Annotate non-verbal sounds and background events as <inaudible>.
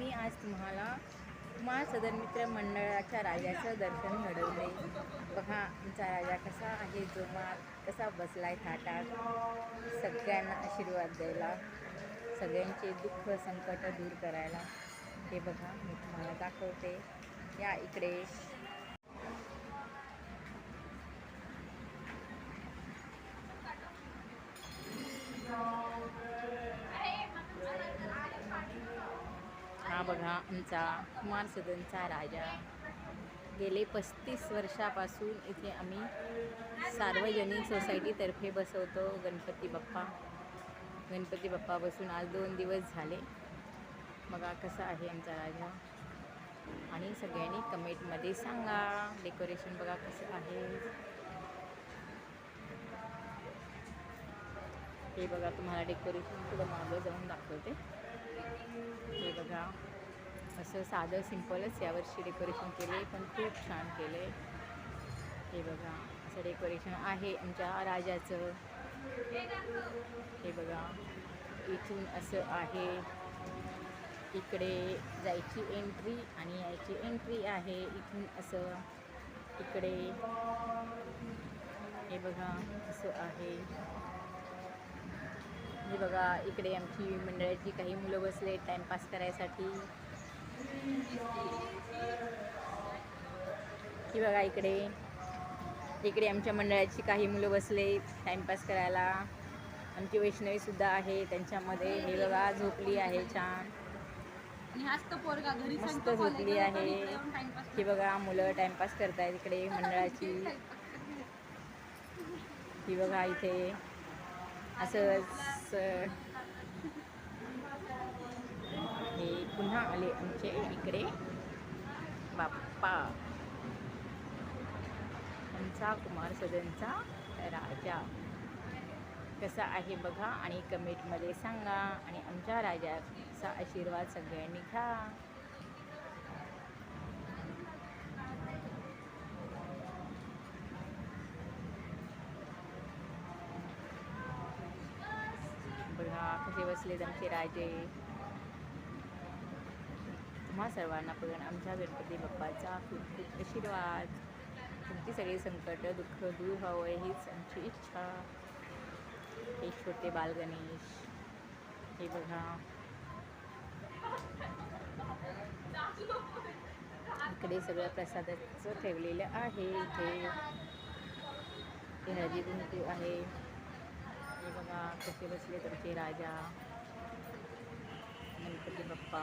मी आज तुम्हाला कुमार सदन मित्र मंडळाच्या राजाचं दर्शन घडवले. बघा आमचा राजा कसा आहे जोमात कसा बसलाय थाटात. सगळ्यांना आशीर्वाद द्यायला सगळ्यांचे दुःख संकट दूर करायला. हे बघा मी तुम्हाला दाखवते. या इकडे हा बघा आमचा कुमार सदनचा राजा. गेले पस्तीस वर्षापासून इथे आम्ही सार्वजनिक सोसायटीतर्फे बसवतो गणपती बाप्पा. गणपती बाप्पा बसून आज दोन दिवस झाले. बघा कसा आहे आमचा राजा. आणि सगळ्यांनी कमेंटमध्ये सांगा. डेकोरेशन बघा कसं आहे. हे बघा तुम्हाला डेकोरेशन थोडं मागं जाऊन दाखवते. हे बघा असं साधं सिम्पलच यावर्षी डेकोरेशन केले पण खूप छान केले हे बघा असं डेकोरेशन आहे आमच्या राजाचं. हे बघा इथून असं आहे. इकडे जायची एंट्री आणि यायची एंट्री आहे. इथून असं इकडे. हे बघा असं आहे. बघा इकडे आमची मंडळाची काही मुलं बसले टाईमपास करायसाठी. ही बघा इकडे. इकडे आमच्या मंडळाची काही मुलं बसले टाईमपास करायला. आमची वैष्णवीसुद्धा आहे त्यांच्यामध्ये. हे बघा झोपली आहे छान. मस्त झोपली आहे. टाइमपास ही बघा मुलं टाईमपास करतायत इकडे मंडळाची. <laughs> ही बघा इथे. असंच हे पुन्हा आले आमचे इकडे बाप्पा. आमचा कुमार सदनचा राजा. कसा आहे बघा आणि कमेंटमध्ये सांगा. आणि आमच्या राजाचा आशीर्वाद सगळ्यांनी घ्या बघा कसे बसलेत आमचे राजे। तुम्हा सर्वांना पण आमच्या गणपती बाप्पाचा खूप खूप आशीर्वाद. तुमची सगळी संकट दुःख दूर व्हावं हीच आमची इच्छा. हे छोटे बाल गणेश हे बघा. इकडे सगळं प्रसादाचं ठेवलेलं आहे इथे. हे हजी कुंकू आहे. हे बघा कसे बसले तुमचे राजा गणपती बाप्पा.